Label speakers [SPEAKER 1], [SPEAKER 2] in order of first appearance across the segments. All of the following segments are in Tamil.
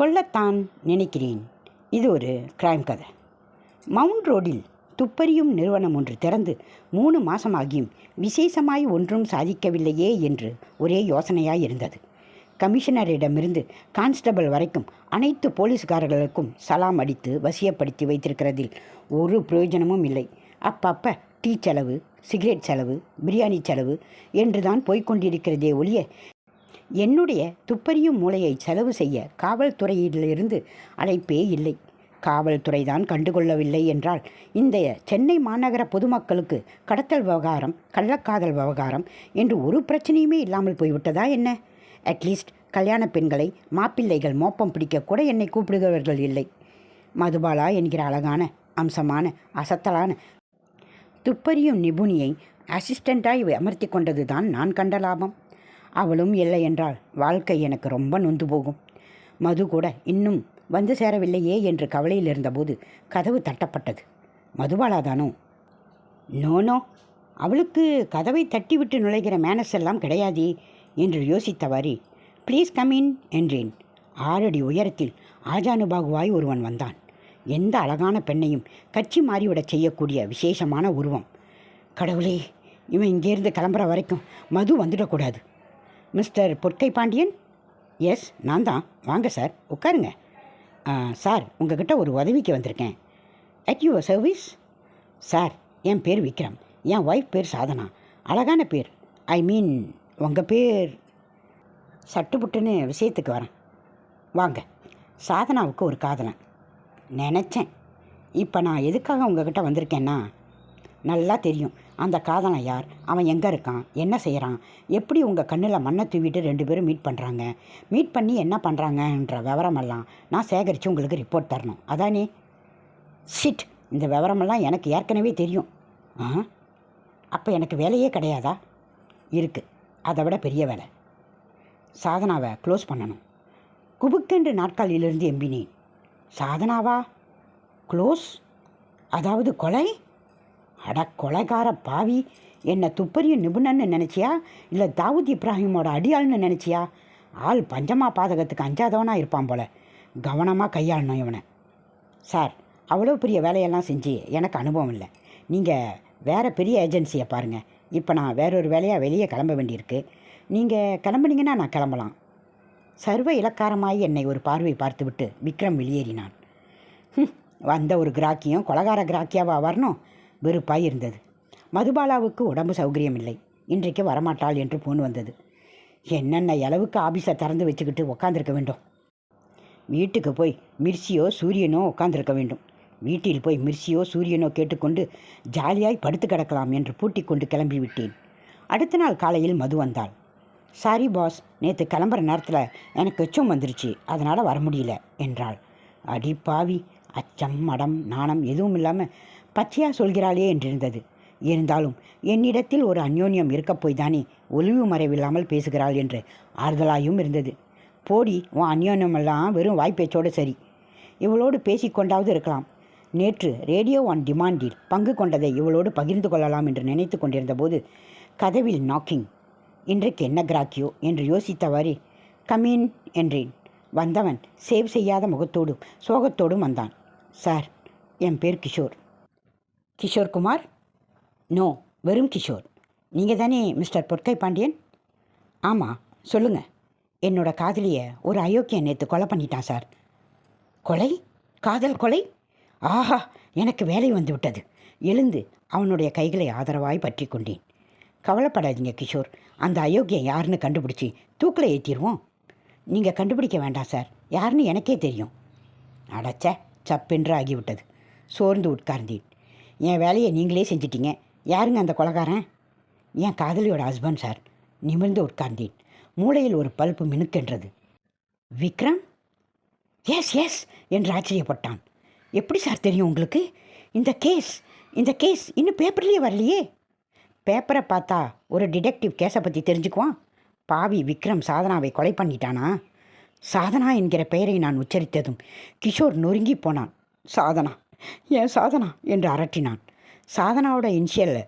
[SPEAKER 1] கொல்லத்தான் நினைக்கிறேன். இது ஒரு கிரைம் கதை. மவுண்ட் ரோடில் துப்பறியும் நிறுவனம் ஒன்று திறந்து மூணு மாசமாகியும் விசேஷமாய் ஒன்றும் சாதிக்கவில்லையே என்று ஒரே யோசனையாய் இருந்தது. கமிஷனரிடமிருந்து கான்ஸ்டபிள் வரைக்கும் அனைத்து போலீஸ்காரர்களுக்கும் சலாம் அடித்து வசியப்படுத்தி வைத்திருக்கிறதில் ஒரு பிரயோஜனமும் இல்லை. அப்பப்ப டீ செலவு சிகரெட் செலவு பிரியாணி செலவு என்றுதான் தான் கொண்டிருக்கிறதே ஒழிய என்னுடைய துப்பறியும் மூளையை செலவு செய்ய காவல்துறையிலிருந்து அழைப்பே இல்லை. காவல்துறை தான் கண்டுகொள்ளவில்லை என்றால் இந்த சென்னை மாநகர பொதுமக்களுக்கு கடத்தல் விவகாரம் கள்ளக்காதல் விவகாரம் என்று ஒரு பிரச்சனையுமே இல்லாமல் போய்விட்டதா என்ன? அட்லீஸ்ட் கல்யாண பெண்களை மாப்பிள்ளைகள் மோப்பம் பிடிக்க கூட என்னை கூப்பிடுகிறவர்கள் இல்லை. மதுபாலா என்கிற அழகான அம்சமான அசத்தலான துப்பறியும் நிபுணியை அசிஸ்டண்ட்டாய் அமர்த்தி கொண்டது தான் நான் கண்ட லாபம். அவளும் இல்லை என்றால் வாழ்க்கை எனக்கு ரொம்ப நொந்து போகும். மது கூட இன்னும் வந்து சேரவில்லையே என்று கவலையில் இருந்தபோது கதவு தட்டப்பட்டது. மதுபாலாதானோ? நோனோ அவளுக்கு கதவை தட்டிவிட்டு நுழைகிற மேனஸ் எல்லாம் கிடையாதே என்று யோசித்தவாறே ப்ளீஸ் கம் இன் என்றேன். ஆறடி உயரத்தில் ஆஜானுபாகுவாய் ஒருவன் வந்தான். எந்த அழகான பெண்ணையும் கட்சி மாறிவிடச் செய்யக்கூடிய விசேஷமான உருவம். கடவுளே இவன் இங்கேருந்து கிளம்புற வரைக்கும் மது வந்துடக்கூடாது. மிஸ்டர் பொற்கை பாண்டியன்? எஸ் நான் தான். வாங்க சார் உட்காருங்க. சார் உங்ககிட்ட ஒரு உதவிக்கு வந்திருக்கேன். அட் யுவர் சர்வீஸ் சார் என் பேர் விக்ரம். என் ஒய்ஃப் பேர் சாதனா. அழகான பேர். ஐ மீன் உங்கள் பேர்? சட்டுப்புட்டுன்னு விஷயத்துக்கு வரேன். வாங்க. சாதனாவுக்கு ஒரு காதலன். நினச்சேன். இப்போ நான் எதுக்காக உங்ககிட்ட வந்திருக்கேன்னா நல்லா தெரியும். அந்த காதலன் யார்? அவன் எங்கே இருக்கான்? என்ன செய்கிறான் எப்படி உங்கள் கண்ணில் மண்ணை தூவிட்டு ரெண்டு பேரும் மீட் பண்ணுறாங்க மீட் பண்ணி என்ன பண்ணுறாங்கன்ற விவரமெல்லாம் நான் சேகரித்து உங்களுக்கு ரிப்போர்ட் தரணும். அதானே ஷிட் இந்த விவரமெல்லாம் எனக்கு ஏற்கனவே தெரியும். ஆ? அப்போ எனக்கு வேலையே கிடையாதா? இருக்குது அதை விட பெரிய வேலை. சாதனாவை க்ளோஸ் பண்ணணும். குபுக்கென்று நாட்காலியிலிருந்து எம்பினேன். சாதனாவா? க்ளோஸ் அதாவது கொலை? அட கொலைகார பாவி. என்னை துப்பறியும் நிபுணன்னு நினச்சியா? இல்லை தாவூத் இப்ராஹிமோட அடியாள்னு நினச்சியா? ஆள் பஞ்சமா பாதகத்துக்கு அஞ்சாதவனாக இருப்பான் போல. கவனமாக கையாளணும் இவனை. சார் அவ்வளோ பெரிய வேலையெல்லாம் செஞ்சு எனக்கு அனுபவம் இல்லை. நீங்கள் வேறு பெரிய ஏஜென்சியை பாருங்கள் இப்போ நான் வேறொரு வேலையாக வெளியே கிளம்ப வேண்டியிருக்கு. நீங்கள் கிளம்புனீங்கன்னா நான் கிளம்பலாம். சர்வ இலக்காரமாய் என்னை ஒரு பார்வை பார்த்துவிட்டு விக்ரம் வெளியேறினான். வந்த ஒரு கிராக்கியும் கொலகார கிராக்கியாவா வரணும்? வெறுப்பாய் இருந்தது. மதுபாலாவுக்கு உடம்பு சௌகரியம் இல்லை இன்றைக்கு வரமாட்டாள் என்று போன் வந்தது. என்னென்ன அளவுக்கு ஆபீஸை திறந்து வச்சுக்கிட்டு உக்காந்துருக்க வேண்டும்? வீட்டுக்கு போய் மிர்சியோ சூரியனோ உட்காந்துருக்க வேண்டும். வீட்டில் போய் மிர்சியோ சூரியனோ கேட்டுக்கொண்டு ஜாலியாய் படுத்து கிடக்கலாம் என்று பூட்டிக் கொண்டு கிளம்பி விட்டேன் அடுத்த நாள் காலையில் மது வந்தாள். சாரி பாஸ் நேற்று கிளம்புற நேரத்தில் எனக்கு எச்சம் வந்துருச்சு. அதனால் வர முடியல என்றாள். அடி பாவி அச்சம் மடம் நாணம் எதுவும் இல்லாமல் பச்சையாக சொல்கிறாளே என்றிருந்தது. இருந்தாலும் என்னிடத்தில் ஒரு அந்யோன்யம் இருக்கப்போய் தானே ஒளிவு மறைவில்லாமல் பேசுகிறாள் என்று ஆறுதலாயும் இருந்தது. போடி உன் அந்யோன்யமெல்லாம் வெறும் வாய்ப்பேச்சோடு சரி. இவளோடு பேசிக்கொண்டாவது இருக்கலாம். நேற்று ரேடியோ ஆன் டிமாண்டில் பங்கு கொண்டதை இவளோடு பகிர்ந்து கொள்ளலாம் என்று நினைத்து கொண்டிருந்தபோது கதவில் நாக்கிங் இன்றைக்கு என்ன கிராக்கியோ? என்று யோசித்தவாறே. கமீன் என்றேன். வந்தவன் சேவ் செய்யாத முகத்தோடும் சோகத்தோடும் வந்தான். சார் என் பேர் கிஷோர். கிஷோர் குமார்? நோ வெறும் கிஷோர். நீங்கள் தானே மிஸ்டர் பொற்கை பாண்டியன்? ஆமாம் சொல்லுங்கள் என்னோட காதலியை ஒரு அயோக்கியன் நேற்று கொலை பண்ணிட்டான் சார். கொலை? காதல் கொலை? ஆஹா எனக்கு வேலை வந்து விட்டது. எழுந்து அவனுடைய கைகளை ஆதரவாய் பற்றி கொண்டேன். கவலைப்படாதீங்க கிஷோர். அந்த அயோக்கியன் யாருன்னு கண்டுபிடிச்சி தூக்கில் ஏற்றிடுவோம் நீங்கள் கண்டுபிடிக்க வேண்டாம் சார். யாருன்னு எனக்கே தெரியும். அடச்ச சப்பென்று ஆகிவிட்டது. சோர்ந்து உட்கார்ந்தேன். என் வேலையை நீங்களே செஞ்சிட்டீங்க. யாருங்க அந்த கொலகாரன்? என் காதலியோட ஹஸ்பண்ட் சார் நிமிர்ந்து உட்கார்ந்தேன். மூளையில் ஒரு பல்பு மினுக்கென்றது. விக்ரம்? எஸ் எஸ் என்று ஆச்சரியப்பட்டான். எப்படி சார் தெரியும் உங்களுக்கு? இந்த கேஸ் இந்த கேஸ் இன்னும் பேப்பர்லேயே வரலையே. பேப்பரை பார்த்தா ஒரு டிடெக்டிவ் கேஸை பற்றி தெரிஞ்சுக்குவான். பாவி விக்ரம் சாதனாவை கொலை பண்ணிட்டானா? சாதனா என்கிற பெயரை நான் உச்சரித்ததும் கிஷோர் நொறுங்கி போனான். சாதனா என் சாதனா? என்று அரட்டினான். சாதனாவோட இனிஷியல்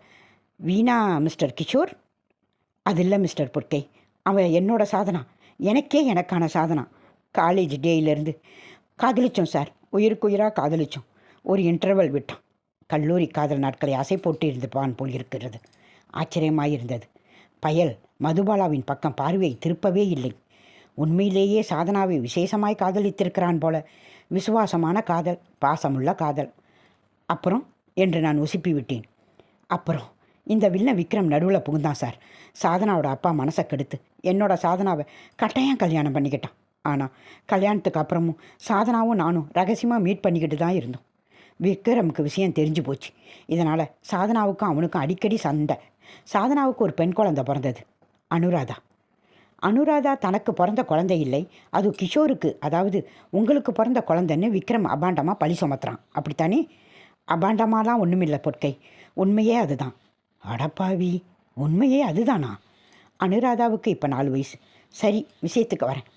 [SPEAKER 1] வீணா மிஸ்டர் கிஷோர்? அது இல்லை மிஸ்டர் பொற்கை. அவன் என்னோட சாதனா. எனக்கே எனக்கான சாதனா. காலேஜ் டேயிலேருந்து காதலிச்சோம் சார். உயிருக்கு உயிராக காதலிச்சோம். ஒரு இன்டர்வல் விட்டான். கல்லூரி காதல் நாட்களை அசை போட்டு இருந்துப்பான் போல் இருக்கிறது. ஆச்சரியமாயிருந்தது. பயல் மதுபாலாவின் பக்கம் பார்வையை திருப்பவே இல்லை. உண்மையிலேயே சாதனாவை விசேஷமாய் காதலித்திருக்கிறான் போல விசுவாசமான காதல் பாசமுள்ள காதல். அப்புறம் என்று நான் உசுப்பி விட்டேன் அப்புறம் இந்த வில்லன் விக்ரம் நடுவில் புகுந்தான் சார். சாதனாவோட அப்பா மனசை கெடுத்து என்னோட சாதனாவை கட்டாயம் கல்யாணம் பண்ணிக்கிட்டான். ஆனால் கல்யாணத்துக்கு அப்புறமும் சாதனாவும் நானும் ரகசியமாக மீட் பண்ணிக்கிட்டு தான் இருந்தோம். விக்ரமுக்கு விஷயம் தெரிஞ்சு போச்சு. இதனால் சாதனாவுக்கும் அவனுக்கும் அடிக்கடி சண்டை. சாதனாவுக்கு ஒரு பெண் குழந்தை பிறந்தது. அனுராதா. அனுராதா தனக்கு பிறந்த குழந்தை இல்லை. அது கிஷோருக்கு அதாவது உங்களுக்கு பிறந்த குழந்தைன்னு விக்ரம் அபாண்டமாக பழி சுமத்துறான். அப்படித்தானே? அபாண்டமாலாம் ஒன்றுமில்லை பொற்கை. உண்மையே அதுதான். அடப்பாவி உண்மையே அதுதானா? அனுராதாவுக்கு இப்போ நாலு வயசு. சரி விஷயத்துக்கு வரேன்.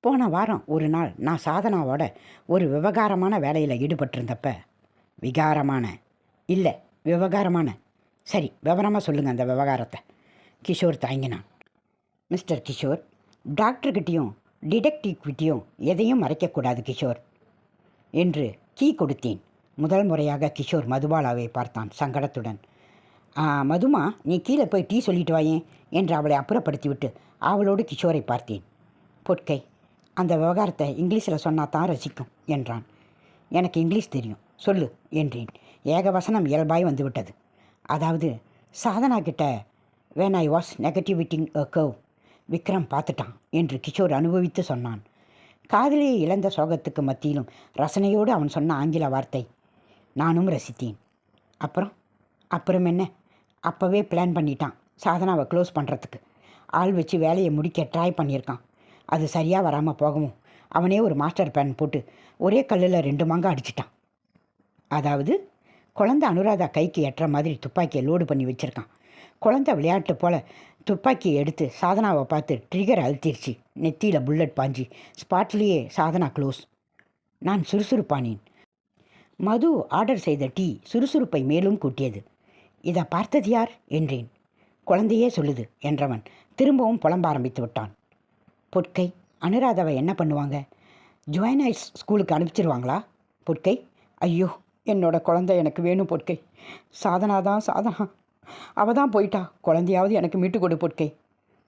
[SPEAKER 1] போன வாரம் ஒரு நாள் நான் சாதனாவோட ஒரு விவகாரமான வேலையில் ஈடுபட்டிருந்தப்ப விகாரமான. இல்லை விவகாரமான. சரி விவரமாக சொல்லுங்கள் அந்த விவகாரத்தை. கிஷோர் தாங்கினான் மிஸ்டர் கிஷோர். டாக்டர்கிட்டையும் டிடெக்டிவ்கிட்டையும் எதையும் மறைக்கக்கூடாது கிஷோர். என்று கீ கொடுத்தேன். முதல் முறையாக கிஷோர் மதுபாலாவை பார்த்தான் சங்கடத்துடன். மதுமா நீ கீழே போய் டீ சொல்லிட்டு வாயேன் என்று அவளை அப்புறப்படுத்திவிட்டு அவளோடு கிஷோரை பார்த்தேன். பொட்கை அந்த விவகாரத்தை இங்கிலீஷில் சொன்னா தான் ரசிக்கும் என்றான். எனக்கு இங்கிலீஷ் தெரியும் சொல்லு என்றேன். ஏகவசனம் இயல்பாய் வந்துவிட்டது. அதாவது சாதனா கிட்ட வேன் ஐ வாஸ் நெகட்டிவிட்டிங் அ கவ் விக்ரம் பார்த்துட்டான் என்று கிஷோர் அனுபவித்து சொன்னான். காதலியை இழந்த சோகத்துக்கு மத்தியிலும் ரசனையோடு அவன் சொன்ன ஆங்கில வார்த்தை நானும் ரசித்தேன். அப்புறம் அப்புறம் என்ன? அப்போவே பிளான் பண்ணிட்டான் சாதனாவை க்ளோஸ் பண்ணுறதுக்கு ஆள் வச்சு வேலையை முடிக்க ட்ரை பண்ணியிருக்கான். அது சரியாக வராமல் போகவும் அவனே ஒரு மாஸ்டர் பிளான் போட்டு ஒரே கல்லில் ரெண்டு மாங்க அடிச்சிட்டான். அதாவது குழந்தை அனுராதா கைக்கு எட்டுற மாதிரி துப்பாக்கியை லோடு பண்ணி வச்சுருக்கான். குழந்தை விளையாட்டு போல் துப்பாக்கியை எடுத்து சாதனாவை பார்த்து ட்ரிகர் அழுத்திருச்சு. நெத்தியில் புல்லட் பாஞ்சி. ஸ்பாட்லேயே சாதனா க்ளோஸ் நான் சுறுசுறுப்பானேன். மது ஆர்டர் செய்த டீ சுறுசுறுப்பை மேலும் கூட்டியது. இதை பார்த்தது யார்? என்றேன். குழந்தையே சொல்லுது என்றவன். திரும்பவும் புலம்ப ஆரம்பித்து விட்டான். பொற்கை அனுராதாவை என்ன பண்ணுவாங்க? ஜுவைனைஸ் ஸ்கூலுக்கு அனுப்பிச்சிருவாங்களா? பொற்கை. ஐயோ என்னோட குழந்தை எனக்கு வேணும் பொற்கை. சாதனா தான் சாதனா. அவ தான் போயிட்டா. குழந்தையாவது எனக்கு மீட்டு கொடு பொட்கை.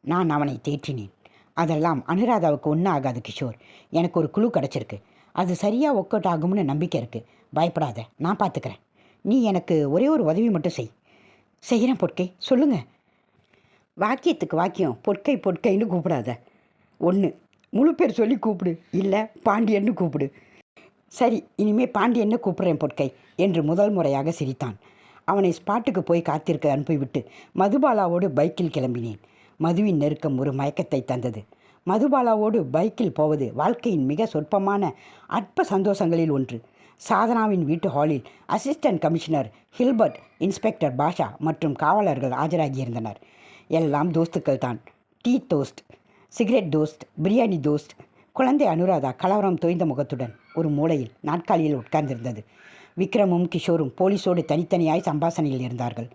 [SPEAKER 1] நான் அவனை தேற்றினேன். அதெல்லாம் அனுராதாவுக்கு ஒன்றும் ஆகாது கிஷோர். எனக்கு ஒரு குழு கிடச்சிருக்கு. அது சரியாக ஒர்க் அவுட் ஆகும்னு நம்பிக்கை இருக்குது பயப்படாத நான் பார்த்துக்கிறேன் நீ எனக்கு ஒரே ஒரு உதவி மட்டும் செய். செய்கிறேன் பொற்கை சொல்லுங்கள் வாக்கியத்துக்கு வாக்கியம். பொற்கை பொற்கைன்னு கூப்பிடாத. ஒன்று முழு பேர் சொல்லி கூப்பிடு. இல்லை பாண்டியன்னு கூப்பிடு. சரி இனிமே பாண்டியன்னு கூப்பிட்றேன் பொற்கை என்று முதல் முறையாக சிரித்தான். அவனை ஸ்பாட்டுக்கு போய் காத்திருக்க அனுப்பிவிட்டு மதுபாலாவோடு பைக்கில் கிளம்பினேன். மதுவின் நெருக்கம் ஒரு மயக்கத்தை தந்தது. மதுபாலாவோடு பைக்கில் போவது வாழ்க்கையின் மிக சொற்பமான அற்ப சந்தோஷங்களில் ஒன்று. சாதனாவின் வீட்டு ஹாலில் assistant commissioner Hilbert inspector Basha மற்றும் காவலர்கள் ஆஜராகியிருந்தனர். எல்லாம் தோஸ்துக்கள் தான். டீ தோஸ்ட் சிகரெட் தோஸ்ட் பிரியாணி தோஸ்ட் குழந்தை அனுராதா கலவரம் தோய்ந்த முகத்துடன் ஒரு மூலையில் நாட்காலியில் உட்கார்ந்திருந்தது. விக்ரமும் கிஷோரும் போலீஸோடு தனித்தனியாய் சம்பாஷணையில் இருந்தார்கள்.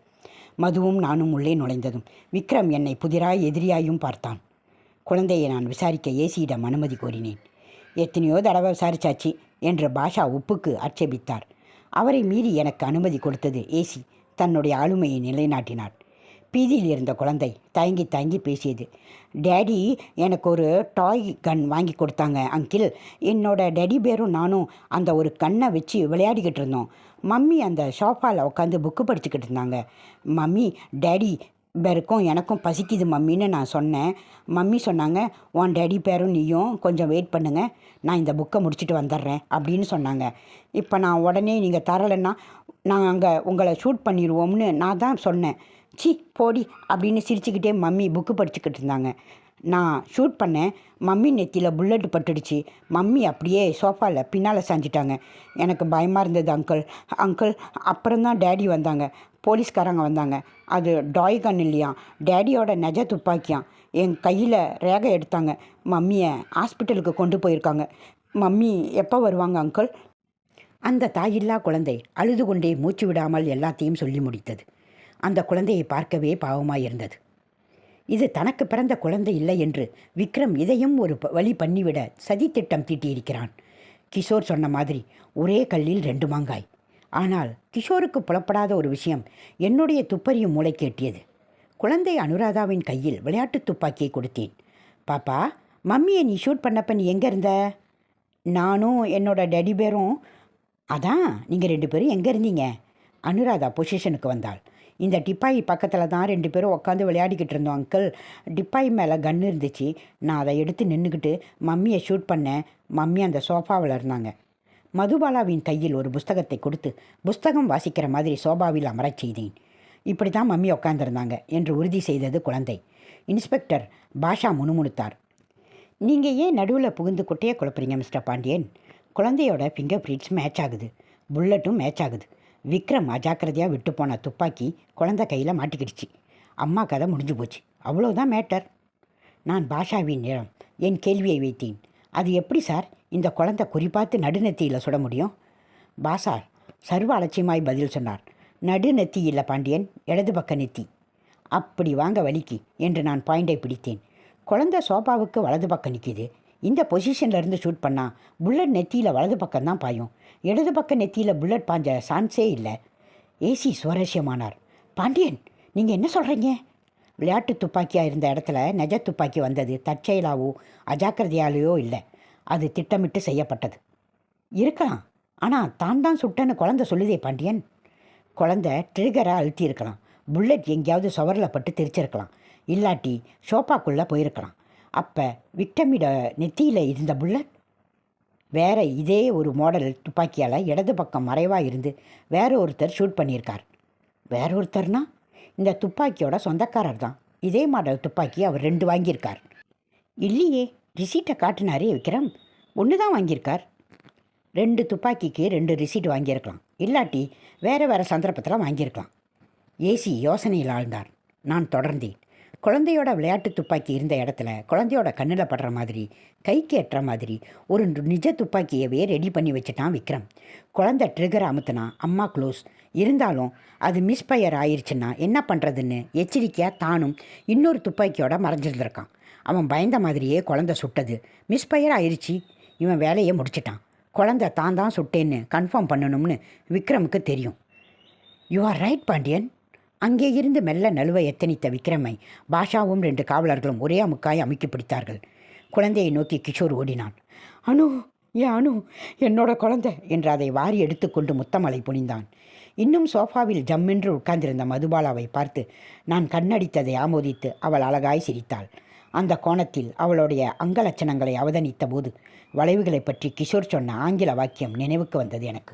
[SPEAKER 1] மதுவும் நானும் உள்ளே நுழைந்ததும் விக்ரம் என்னை புதிராய் எதிரியாயும் பார்த்தான். குழந்தையை நான் விசாரிக்க ஏசியிடம் அனுமதி கோரினேன். எத்தனையோ தடவை விசாரிச்சாச்சு என்று பாஷா உப்புக்கு ஆட்சேபித்தார். அவரை மீறி எனக்கு அனுமதி கொடுத்தது ஏசி. தன்னுடைய ஆளுமையை நிலைநாட்டினார். பீதியில் இருந்த குழந்தை தயங்கி தயங்கி பேசியது. டேடி எனக்கு ஒரு டாய் கன் வாங்கி கொடுத்தாங்க அங்கிள் என்னோட டேடி பேரும் நானும் அந்த ஒரு கண்ணை வச்சு விளையாடிக்கிட்டு இருந்தோம். மம்மி அந்த ஷோஃபாவில் உட்காந்து புக்கு படிச்சுக்கிட்டு இருந்தாங்க. மம்மி டேடி பேருக்கும் எனக்கும் பசிக்குது மம்மின்னு நான் சொன்னேன். மம்மி சொன்னாங்க உன் டேடி பேரும் நீயும் கொஞ்சம் வெயிட் பண்ணுங்க. நான் இந்த புக்கை முடிச்சுட்டு வந்துடுறேன் அப்படின்னு சொன்னாங்க. இப்போ நான் உடனே நீங்கள் தரலைன்னா நாங்கள் உங்களை ஷூட் பண்ணிடுவோம்னு நான் தான் சொன்னேன். சி போடி அப்படின்னு சிரிச்சுக்கிட்டே மம்மி புக்கு படிச்சுக்கிட்டு இருந்தாங்க. நான் ஷூட் பண்ணேன். மம்மி நெத்தியில் புல்லட் பட்டுடுச்சு. மம்மி அப்படியே சோஃபாவில் பின்னால் சாஞ்சிட்டாங்க. எனக்கு பயமாக இருந்தது அங்கிள். அங்கிள் அப்புறம்தான் டேடி வந்தாங்க. போலீஸ்காரங்க வந்தாங்க. அது டாய் கன் இல்லையா டேடியோட நெஜ துப்பாக்கியாம். என் கையில் ரேகை எடுத்தாங்க. மம்மியை ஹாஸ்பிட்டலுக்கு கொண்டு போயிருக்காங்க. மம்மி எப்போ வருவாங்க அங்கிள்? அந்த தாயில்லா குழந்தை அழுது கொண்டே மூச்சு விடாமல் எல்லாத்தையும் சொல்லி முடித்தது. அந்த குழந்தையை பார்க்கவே பாவமாயிருந்தது. இது தனக்கு பிறந்த குழந்தை இல்லை என்று விக்ரம் இதையும் ஒரு ப- வழி பண்ணிவிட சதித்திட்டம் தீட்டியிருக்கிறான். கிஷோர் சொன்ன மாதிரி ஒரே கல்லில் ரெண்டு மாங்காய். ஆனால் கிஷோருக்கு புலப்படாத ஒரு விஷயம் என்னுடைய துப்பறியும் மூளை கேட்டியது. குழந்தை அனுராதாவின் கையில் விளையாட்டு துப்பாக்கியை கொடுத்தேன். பாப்பா மம்மியை நீ ஷூட் பண்ணப்ப நீ எங்கே இருந்த? நானும் என்னோட டேடி பேரும். அதான் நீங்கள் ரெண்டு பேரும் எங்கே இருந்தீங்க? அனுராதா பொசிஷனுக்கு வந்தாள். இந்த டிப்பாய் பக்கத்தில் தான் ரெண்டு பேரும் உட்காந்து விளையாடிக்கிட்டு இருந்தோம் அங்கிள் டிப்பாயி மேலே கன் இருந்துச்சு. நான் அதை எடுத்து நின்றுக்கிட்டு மம்மியை ஷூட் பண்ணேன். மம்மி அந்த சோஃபாவில் இருந்தாங்க. மதுபாலாவின் கையில் ஒரு புஸ்தகத்தை கொடுத்து புஸ்தகம் வாசிக்கிற மாதிரி சோபாவில் அமரச் செய்தேன். இப்படி தான் மம்மி உட்காந்துருந்தாங்க என்று உறுதி செய்தது குழந்தை. இன்ஸ்பெக்டர் பாஷா முணுமுணுத்தார். நீங்கள் ஏன் நடுவில் புகுந்து குட்டையை குழப்புறீங்க மிஸ்டர் பாண்டியன்? குழந்தையோட ஃபிங்கர் பிரிண்ட்ஸ் மேட்ச் ஆகுது. புல்லட்டும் மேட்ச் ஆகுது. விக்ரம் அஜாக்கிரதையாக விட்டு போன துப்பாக்கி குழந்த கையில் மாட்டிக்கிடுச்சு. அம்மா கதை முடிஞ்சு போச்சு. அவ்வளோதான் மேட்டர். நான் பாஷாவின் நிறம் என் கேள்வியை வைத்தேன். அது எப்படி சார்? இந்த குழந்தை குறிப்பாத்து நடுநெத்தியில் சுட முடியும்? பாஷா சர்வ அலட்சியமாய் பதில் சொன்னார். நடுநெத்தி இல்லை பாண்டியன் இடது பக்க நெத்தி. அப்படி வாங்க வலிக்கு என்று நான் பாயிண்டை பிடித்தேன். குழந்தை சோபாவுக்கு வலது பக்கம் நிற்கிது இந்த பொசிஷன்லேருந்து ஷூட் பண்ணால் புல்லட் நெத்தியில் வலது பக்கம் தான் பாயும். இடது பக்க நெத்தியில் புல்லட் பாஞ்ச சான்ஸே இல்லை. ஏசி சுவாரஸ்யமானார். பாண்டியன் நீங்கள் என்ன சொல்கிறீங்க விளையாட்டு துப்பாக்கியாக இருந்த இடத்துல நெஜ துப்பாக்கி வந்தது தற்செயலாவோ அஜாக்கிரதையாலேயோ இல்லை. அது திட்டமிட்டு செய்யப்பட்டது. இருக்கலாம். ஆனால் தான் தான் சுட்டன்னு குழந்தை சொல்லுதே பாண்டியன். குழந்தை ட்ரிகரை அழுத்தியிருக்கலாம். புல்லட் எங்கேயாவது சுவரில் பட்டு தெரிச்சிருக்கலாம். இல்லாட்டி ஷோப்பாக்குள்ளே போயிருக்கலாம். அப்போ விக்டமிட நெத்தியில் இருந்த புல்லட்? வேற இதே ஒரு மாடல் துப்பாக்கியால் இடது பக்கம் மறைவாக இருந்து வேற ஒருத்தர் ஷூட் பண்ணியிருக்கார். வேற ஒருத்தர்னா? இந்த துப்பாக்கியோட சொந்தக்காரர் தான். இதே மாடல் துப்பாக்கி அவர் ரெண்டு வாங்கியிருக்கார். இல்லையே ரிசீட்டை காட்டினாரே விக்ரம். ஒன்று தான் வாங்கியிருக்கார். ரெண்டு துப்பாக்கிக்கு ரெண்டு ரிசீட் வாங்கியிருக்கலாம். இல்லாட்டி வேறு வேறு சந்தர்ப்பத்தில் வாங்கியிருக்கலாம். ஏசி யோசனையில் ஆழ்ந்தார். நான் தொடர்ந்தேன். குழந்தையோட விளையாட்டு துப்பாக்கி இருந்த இடத்துல குழந்தையோட கண்ணில் படுற மாதிரி கைக்கு எட்டுற மாதிரி ஒரு நிஜ துப்பாக்கியவே ரெடி பண்ணி வச்சுட்டான் விக்ரம். குழந்தை ட்ரிகர் அமுத்துனா அம்மா க்ளோஸ் இருந்தாலும் அது மிஸ்பயர் ஆயிடுச்சுன்னா என்ன பண்ணுறதுன்னு எச்சரிக்கையாக தானும் இன்னொரு துப்பாக்கியோட மறைஞ்சிருந்திருக்கான். அவன் பயந்த மாதிரியே குழந்தை சுட்டது. மிஸ்பயர் ஆயிருச்சு. இவன் வேலையை முடிச்சிட்டான். குழந்தை தான் தான் சுட்டேன்னு கன்ஃபார்ம் பண்ணணும்னு விக்ரமுக்கு தெரியும். You are right Pandian. அங்கே இருந்து மெல்ல நழுவ எத்தனித்த விக்ரமை பாஷாவும் ரெண்டு காவலர்களும் ஒரே அமுக்காய் அமுக்கி பிடித்தார்கள். குழந்தையை நோக்கி கிஷோர் ஓடினான். அனு ஏன் அனு என்னோட குழந்தை என்று அதை வாரி எடுத்துக்கொண்டு முத்தமலை புனிந்தான். இன்னும் சோஃபாவில் ஜம்மென்று உட்கார்ந்திருந்த மதுபாலாவை பார்த்து நான் கண்ணடித்ததை ஆமோதித்து அவள் அழகாய் சிரித்தாள். அந்த கோணத்தில் அவளுடைய அங்கலட்சணங்களை அவதானித்த போது வளைவுகளை பற்றி கிஷோர் சொன்ன ஆங்கில வாக்கியம் நினைவுக்கு வந்தது எனக்கு.